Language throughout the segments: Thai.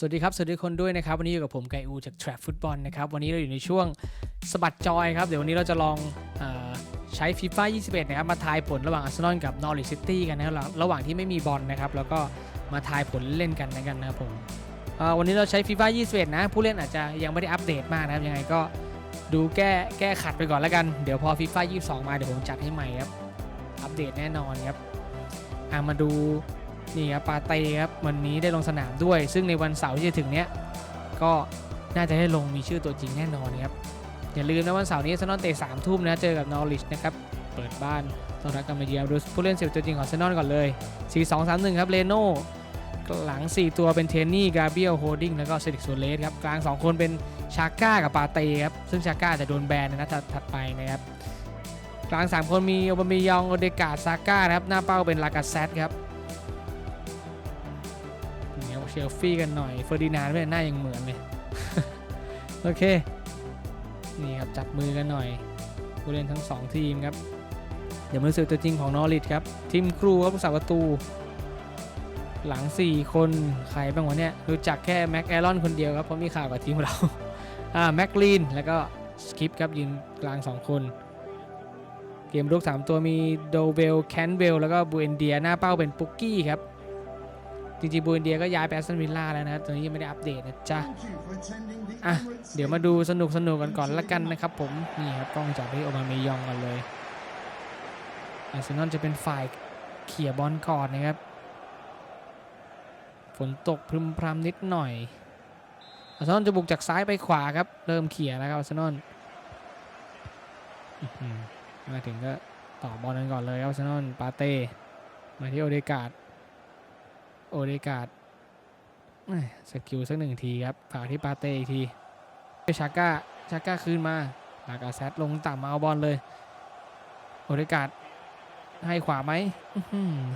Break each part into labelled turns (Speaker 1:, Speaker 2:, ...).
Speaker 1: สวัสดีครับ สวัสดีคนด้วยนะครับ วันนี้อยู่กับผมไกอูจาก Trap Football นะครับ วันนี้เราอยู่ในช่วงสบัดจอยครับ เดี๋ยววันนี้เราจะลองอใช้ FIFA 21 นะครับ มาทายผลระหว่างอาร์เซนอลกับ Norwich City กันนะครับ ระหว่างที่ไม่มีบอลนะครับ แล้วก็มาทายผลเล่นกันนะครับนะครับผมวันนี้เราใช้ FIFA 21 นะ ผู้เล่นอาจจะยังไม่ได้อัปเดตมากนะครับ ยังไงก็ดูแก้แก้ขัดไปก่อนแล้วกัน เดี๋ยวพอ FIFA 22 มาเดี๋ยวผมจัดให้ใหม่ครับ อัปเดตแน่นอนครับอะมาดู นี่ครับปาเต้ครับวันนี้ได้ลงสนามด้วย ซึ่งในวันเสาร์ที่จะถึงเนี้ยก็น่าจะได้ลงมีชื่อตัวจริงแน่นอนครับอย่าลืมนะวันเสาร์นี้เซนอลเตะสามทุ่มนะเจอกับนอริชนะครับเปิดบ้านต้อนรับกันมาเยือนดูผู้เล่นเสียบตัวจริงของเซนอลก่อนเลย 4 2 3 1 ครับเลโน่หลัง 4 ตัวเป็นเทนนี่กาเบียลโฮดดิ้งแล้วก็เซดิกโซเลสครับกลาง 2 คนเป็นชาก้ากับปาเต้ครับซึ่งชาก้าจะโดนแบนในนัดถัดไปนะครับกลาง 3 คนมีโอบามิยองโอเดกาซาก้านะครับหน้าเป้าเป็นลากาเซตครับ เชลฟี่กันหน่อยเฟอร์ดินานด์ไม่หน้ายังเหมือนเลยโอเค นี่ครับจับมือกันหน่อยผู้เล่นทั้ง 2 ทีมครับ เดี๋ยวมาดูสื่อตัวจริงของนอริทครับ ทีมครูครับผู้สาประตู หลัง 4 คนใครบ้างวะเนี่ยรู้จักแค่แม็กแอรอนคนเดียวครับเพราะมีข่าวกับทีมเราอ่าแม็กลีนแล้วก็สกิปครับยืนกลาง 2 คน เกมรุก 3 ตัวมีโดเวลแคนเวลแล้วก็บูเอนเดียหน้าเป้าเป็นปุกกี้ครับ จริงๆบูเอนเดียก็ย้ายไปแอสตันวิลล่าแล้วนะครับตอนนี้ยังไม่ได้อัปเดตนะจ๊ะอะเดี๋ยวมาดูสนุกสนุกกันก่อนละกันนะครับผมนี่ครับกล้องจับที่โอมาเมยองกันเลยอาร์เซนอลจะเป็นฝ่ายเขี่ยบอลก่อนนะครับฝนตกพรึมพรำนิดหน่อยอาร์เซนอลจะบุกจากซ้ายไปขวาครับเริ่มเขี่ยแล้วครับอาร์เซนอลอื้อหือมาถึงก็ต่อบอลกันก่อนเลยครับอาร์เซนอลปาเต้มาที่โอเดกาด โอเดกาดสกิลสักหนึ่งทีครับฝากที่ปาเต้อีกทีชาก้าชาก้าคืนมาลากาแซดลงต่ำมาเอาบอลเลย โอเดกาดให้ขวาไหม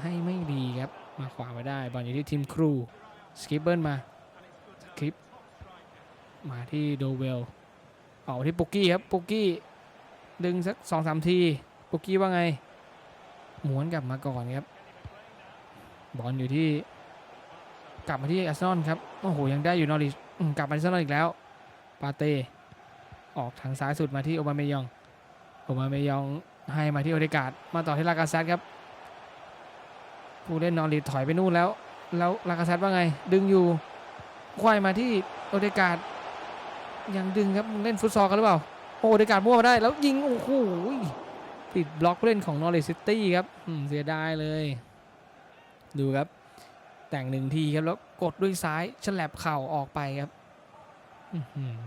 Speaker 1: ให้ไม่ดีครับ มาขวาไม่ได้ บอลอยู่ที่ทีมครูสกิปเบิลมาสกิปมาที่โดเวลออกที่ปุกกี้ครับปุกกี้ดึงสักสองสามทีปุกกี้ว่าไงหมุนกลับมาก่อนครับ บอลอยู่ที่ กลับมาที่อาร์เซนอลครับ โอ้โห ยังได้อยู่นอริชกลับมาที่อาร์เซนอลอีกแล้ว ปาเต้ออกทางซ้ายสุดมาที่โอบาเมยอง โอบาเมยองให้มาที่โอเดกาดมาต่อที่ลากาเซตครับ ผู้เล่นนอริชถอยไปนู่นแล้ว แล้วลากาเซตว่าไง ดึงอยู่ควายมาที่โอเดกาดยังดึงครับเล่นฟุตซอลกันหรือเปล่า โอเดกาดมั่วมาได้แล้วยิง โอ้โหติดบล็อกผู้เล่นของนอริชซิตี้ครับเสียดายเลย ดูครับ แต่งหนึ่งทีครับแล้วกดด้วยซ้ายฉลับเข่าออกไปครับ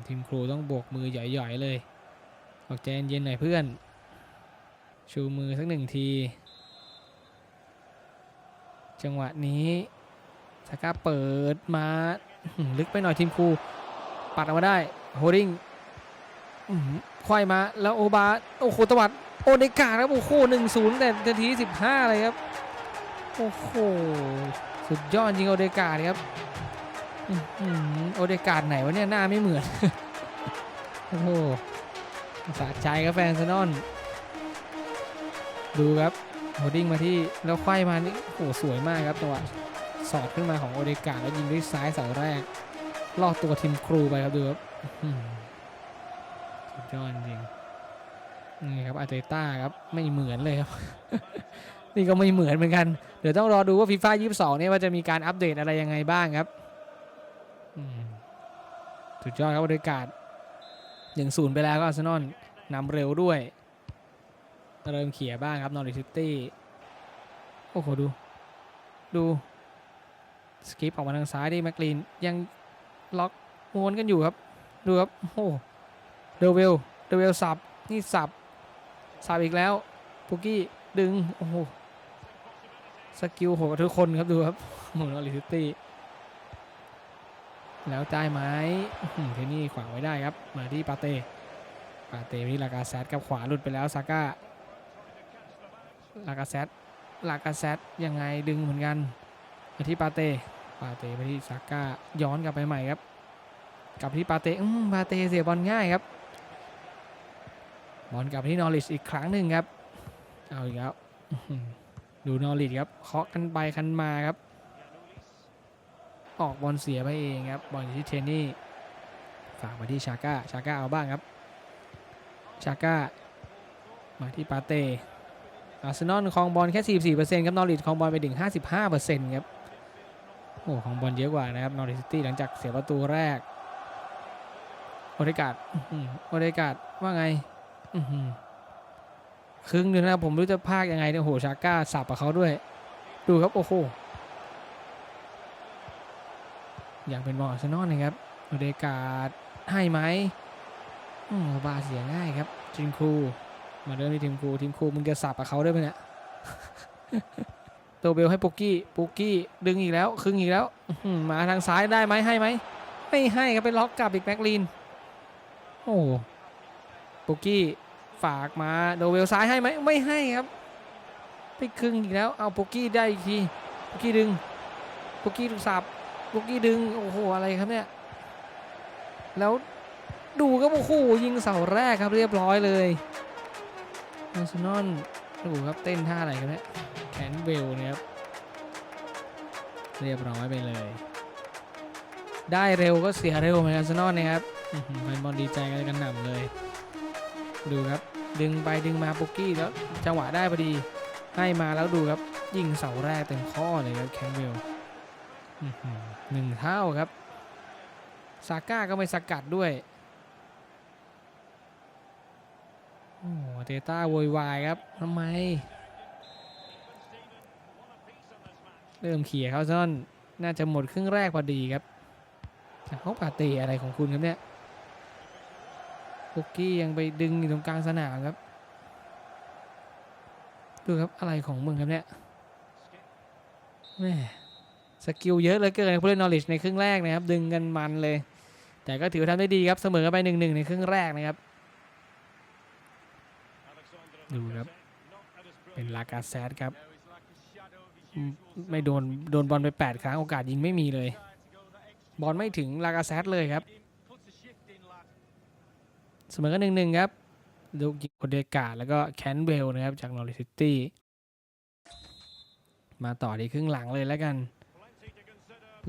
Speaker 1: ทีมครูต้องโบกมือหย่อยๆเลยบอกใจเย็นๆหน่อยเพื่อน ชูมือสักหนึ่งที จังหวะนี้สก้าเปิดมาลึกไปหน่อยทีมครูปัดออกมาได้โฮดดิ้งควายมาแล้วโอบาโอ้โหตวัดโอเดกาครับโอ้โหหนึ่งศูนย์แต่นาทีสิบห้าเลยครับ โอ้โห สุดยอดจริงโอเดกาดครับโอเดกาดไหนวะเนี่ยหน้าไม่เหมือน โอ้โหสะใจครับแฟนอาร์เซนอน ดูครับโฮดดิ้งมาที่แล้วไขว้มานี่โอ้สวยมากครับจังหวะสอดขึ้นมาของโอเดกาดแล้วยิงด้วยซ้ายเสาแรกลอดตัวทีมครูไปครับดูครับสุดยอดจริงนี่ครับอาร์เตต้าครับไม่เหมือนเลยครับ นี่ก็ไม่เหมือนเหมือนกัน เดี๋ยวต้องรอดูว่าฟีฟ่า22เนี่ยว่าจะมีการอัปเดตอะไรยังไงบ้างครับสุดยอดครับบรรยากาศอย่างศูนย์ไปแล้วก็อาร์เซนอลนำเร็วด้วย เริ่มเขี่ยบ้างครับนอริซิตี้ โอ้โห ดู ดู สกิปออกมาทางซ้ายดิแมคลีน ยังล็อกม้วนกันอยู่ครับ ดูครับ โอ้เดเวลเดเวลสับ นี่สับ สับอีกแล้วปุกกี้ดึง โอ้โห สกิลโหดกับทุกคนครับดูครับโมโนลิซิตี้แล้วได้ไหมอื้อหือเทนี่ขวางไว้ได้ครับ มาที่ปาเต้ปาเต้ที่ลากาแซดกับขวาหลุดไปแล้วซาก้าลากาแซดลากาแซดยังไงดึงเหมือนกันมาที่ปาเต้ปาเต้ไปที่ซาก้าย้อนกลับไปใหม่ครับกลับที่ปาเต้ปาเต้เสียบอลง่ายครับบอลกลับที่นอริชอีกครั้งหนึ่งครับ เอาอีกแล้ว ดูนอริชครับเคาะกันไปคันมาครับ ออกบอลเสียไปเองครับบอลที่เทนนี่ฝากมาที่ชาก้าชาก้าเอาบ้างครับชาก้ามาที่ปาเต้อาร์เซนอลครองบอลแค่ 44%ครับนอริทครองบอลไปถึง 55%ครับโอ้ครองบอลเยอะกว่านะครับนอริทซิตี้หลังจากเสียประตูแรก โอเดกาดโอเดกาดว่าไง อื ครึ่งหนึ่งนะครับผมรู้จะพากยังไงเนี่ยโหชาก้าสับกับเขาด้วย ดูครับโอ้โหอยางเป็นบอลอาร์เซนอลนะครับอเดกาดให้ไหมอืมบาเสียง่ายครับทีมครูมาเริ่มที่ทีมครูทีมครูมึงจะสับกับเขาได้ไหมเนี่ยโตเบลให้ปุกกี้ปุกกี้ดึงอีกแล้วครึ่งอีกแล้วมาทางซ้ายได้ไหมให้ไหมไม่ให้ครับไปล็อกกลับอีกแม็กลีนโอ้ปุกกี้ ฝากมาโดเวลซ้ายให้ไหมไม่ให้ครับไปครึ่งอีกแล้วเอาปุกกี้ได้อีกทีปุกกี้ดึงปุกกี้ถูกสับปุกกี้ดึงโอ้โหอะไรครับเนี่ยแล้วดูครับโอ้โหยิงเสาแรกครับเรียบร้อยเลยอาร์เซนอลดูครับเต้นท่าอะไรกันเนี่ยแคนเวลเนี่ยครับเรียบร้อยไปเลย ได้เร็วก็เสียเร็วเหมือนอาร์เซนอลนะครับแฟนบอลดีใจกันกันหนำเลย ดูครับ ดึงไปดึงมาปุกกี้แล้วจังหวะได้พอดี ให้มาแล้วดูครับ ยิงเสาแรกเต็มข้อเลยครับแคนเวลหนึ่งเท่าครับซาก้าก็ไม่สกัดด้วยโอ้โหเตต้าโวยวายครับทำไม เริ่มเขี่ยเขาซ่อน น่าจะหมดครึ่งแรกพอดีครับเขาปาเตอะไรของคุณครับเนี่ย ปุกกี้ยังไปดึงอยู่ตรงกลางสนามครับดูครับอะไรของมึงครับเนี่ยแม่สกิลเยอะเลยเกินผู้เล่นนอริชในครึ่งแรกนะครับ ดึงกันมันเลย แต่ก็ถือว่าทำได้ดีครับเสมอไปหนึ่งหนึ่งในครึ่งแรกนะครับ ดูครับ เป็นลากาแซดครับ ไม่โดนโดนบอลไป 8 ครั้งโอกาสยิงไม่มีเลย บอลไม่ถึงลากาแซดเลยครับ เสมอกันหนึ่งหนึ่งครับลูกยิงโอเดกาแล้วก็แคนเวลนะครับจากนอริซิตี้มาต่อที่ครึ่งหลังเลยแล้วกัน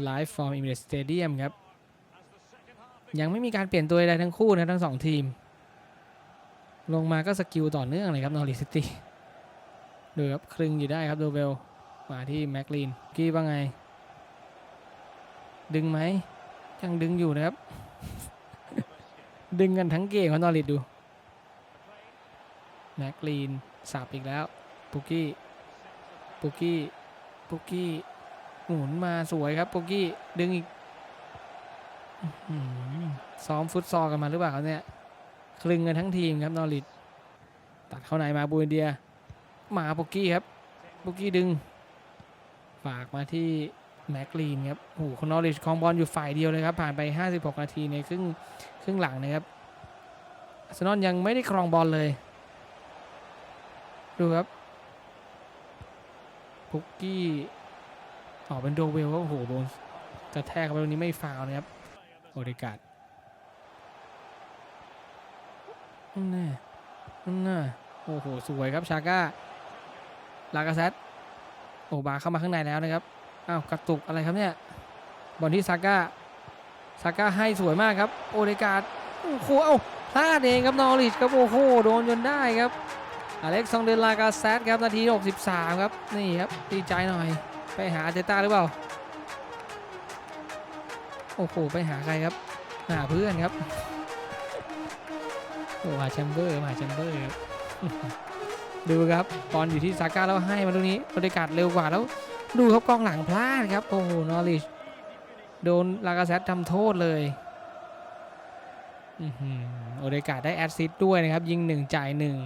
Speaker 1: ไลฟ์ฟอร์มอิมเมสเตเดียมครับ ยังไม่มีการเปลี่ยนตัวใดทั้งคู่นะทั้งสองทีม ลงมาก็สกิลต่อเนื่องเลยครับนอริซิตี้ดูครับครึ่งอยู่ได้ครับโดเวลมาที่แม็กลีนกี้ว่าไง ดึงไหมยังดึงอยู่นะครับ ดึงกันทั้งเกมของนอริดดูแม็กลีนสับอีกแล้วปุกกี้ปุกกี้ปุกกี้หมุนมาสวยครับปุกกี้ดึงอีกอซ้อมฟุตซอลกันมาหรือเปล่าเนี่ยคลึงกันทั้งทีมครับนอริดตัดเข้าในมาบูเอนเดีย มาปุกกี้ครับปุกกี้ดึง ฝากมาที่แม็กลีนครับโอ้โหคนนอริดครองบอลอยู่ฝ่ายเดียวเลยครับ ผ่านไป 56 นาทีในครึ่ง ครึ่งหลังนะครับอาร์เซนอลยังไม่ได้ครองบอลเลย ดูครับปุกกี้ออกเป็นโดเวลก็โอ้โหโดนกระแทกไปตรงนี้ไม่ฟาวนะครับโอเดกาดนั่นน่ะโอ้โห สวยครับชาก้าลากาเซตโอบาเข้ามาข้างในแล้วนะครับ อ้าว กระตุกอะไรครับเนี่ย บอลที่ซาก้า ซาก้าให้สวยมากครับ โอเดกาดโอ้โหเอ้าพลาดเองครับนอริชครับโอ้โหโดนจนได้ครับอเล็กซองเดลลากาเซตครับนาที 63 ครับ นี่ครับดีใจหน่อย ไปหาเตต้าหรือเปล่า โอ้โห ไปหาใครครับ หาเพื่อนครับโอ้มาแชมเบอร์มาแชมเบอร์ครับดูครับบอลอยู่ที่ซาก้าแล้วให้มาตรงนี้บรรยากาศเร็วกว่าแล้ว ดูครับกองหลังพลาดครับ โอ้โหนอริช โดนลากาเซตทำโทษเลยอื้อหือโอเดกาดได้แอดซิสต์ด้วยนะครับ ยิงหนึ่งจ่ายหนึ่ง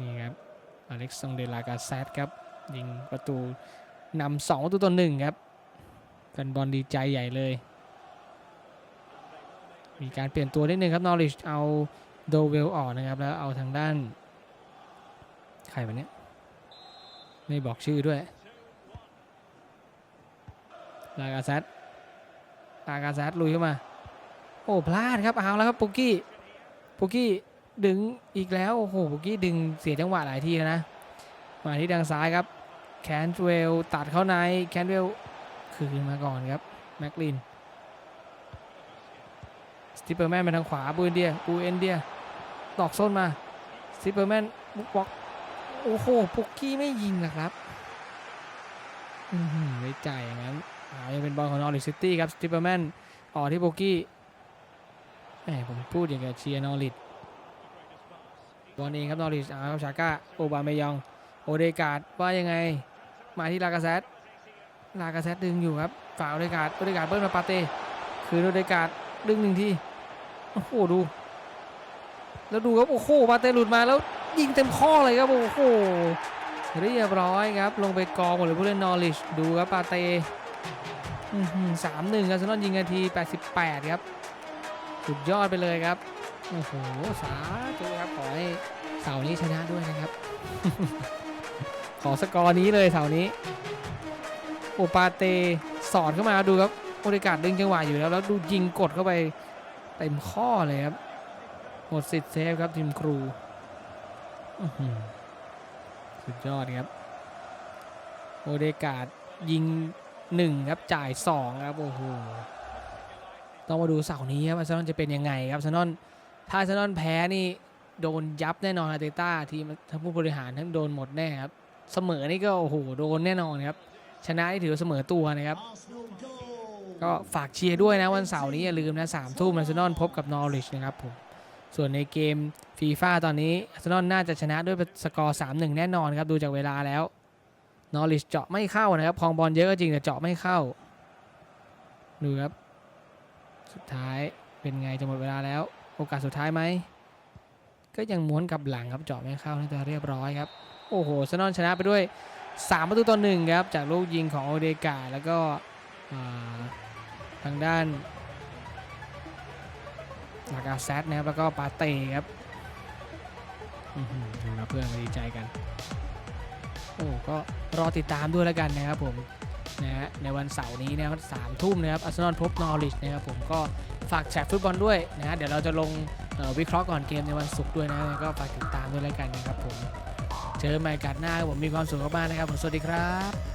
Speaker 1: นี่ครับ อเล็กซองเดลากาเซตครับ ยิงประตูนำสองประตูต่อหนึ่งครับแฟนบอลดีใจใหญ่เลย มีการเปลี่ยนตัวนิดนึงครับนอริชเอาโดเวลออกนะครับ แล้วเอาทางด้าน ใครวะเนี่ย ไม่บอกชื่อด้วย ลากาเซตลากาเซตลุยเข้ามา โอ้พลาดครับเอาแล้วครับปุกกี้ปุกกี้ดึงอีกแล้ว โอ้โหปุกกี้ดึงเสียจังหวะหลายทีแล้วนะ มาที่ทางซ้ายครับ แคนเวลตัดเข้าใน แคนเวลคืนมาก่อนครับ แม็กลิน สติปเปอร์แมนไปทางขวาบูเอนเดียบูเอนเดียตอกส้นมาสติปเปอร์แมนบุกบล็อก โอ้โหปุกกี้ไม่ยิงนะครับอืไม่จ่ายอย่างนั้นอายังเป็นบอลของนอริซิตี้ครับสติปเปอร์แมนออกที่ปุกกี้แหมผมพูดอย่างกับเชียร์นอริดบอลเองครับนอริสอาครับชาก้าโอบาเมยอง โอเดกาดว่ายังไง มาที่ลากาเซตลากาเซตดึงอยู่ครับฝ่าโอเดกาดโอเดกาดเบิ้ลมาปาเต้คืนโอเดกาดดึงหนึ่งทีโอ้โหดู แล้วดูครับโอ้โหปาเต้หลุดมาแล้ว ยิงเต็มข้อเลยครับโอ้โหเรียบร้อยครับ ลงไปกองหมดเลยผู้เล่นนอริชดูครับปาเต้สามหนึ่งอาร์เซนอลยิงนาที 88 ครับ สุดยอดไปเลยครับ โอ้โห สาธุครับ ขอให้เสานี้ชนะด้วยนะครับ ขอสกอร์นี้เลยเสานี้ โอปาเตสอดเข้ามาดูครับโอเดกาดดึงจังหวะอยู่แล้ว แล้วดูยิงกดเข้าไปเต็มข้อเลยครับ หมดสิทธิ์เซฟครับทีมครู สุดยอดครับ โอเดกาดยิงหนึ่งครับจ่ายสองครับ โอ้โห ต้องมาดูเสาร์นี้ครับอาร์เซนอลจะเป็นยังไงครับอาร์เซนอลถ้าอาร์เซนอลแพ้นี่โดนยับแน่นอนอาร์เตต้าทีมทั้งผู้บริหารทั้งโดนหมดแน่ครับ เสมอนี่ก็โอ้โหโดนแน่นอนครับ ชนะนี่ถือเสมอตัวนะครับ ก็ฝากเชียร์ด้วยนะวันเสาร์นี้อย่าลืมนะสามทุ่มอาร์เซนอลพบกับนอริชนะครับผม ส่วนในเกมฟีฟ่าตอนนี้อาร์เซนอลน่าจะชนะด้วยสกอร์3-1 แน่นอนครับ ดูจากเวลาแล้ว นอริชเจาะไม่เข้านะครับคองบอลเยอะก็จริงแต่เจาะไม่เข้า ดูครับ สุดท้ายเป็นไงจะหมดเวลาแล้ว โอกาสสุดท้ายไหม ก็ยังม้วนกับหลังครับเจาะไม่เข้าน่าจะเรียบร้อยครับ โอ้โหอาร์เซนอลชนะไปด้วย 3 ประตูต่อหนึ่งครับ จากลูกยิงของโอเดกาแล้วก็ทางด้าน ลากาแซดนะครับแล้วก็ปาเต้ครับดูนะเพื่อนก็ดีใจกัน โอ้ก็รอติดตามด้วยแล้วกันนะครับผมนะฮะในวันเสาร์นี้นะครับสามทุ่มนะครับอาร์เซนอลพบนอริชนะครับผมก็ฝากแชร์ฟุตบอลด้วยนะฮะเดี๋ยวเราจะลงวิเคราะห์ก่อนเกมในวันศุกร์ด้วยนะก็ฝากติดตามด้วยแล้วกันนะครับผมเจอใหม่กันหน้าครับผมมีความสุขมากๆนะครับผมสวัสดีครับ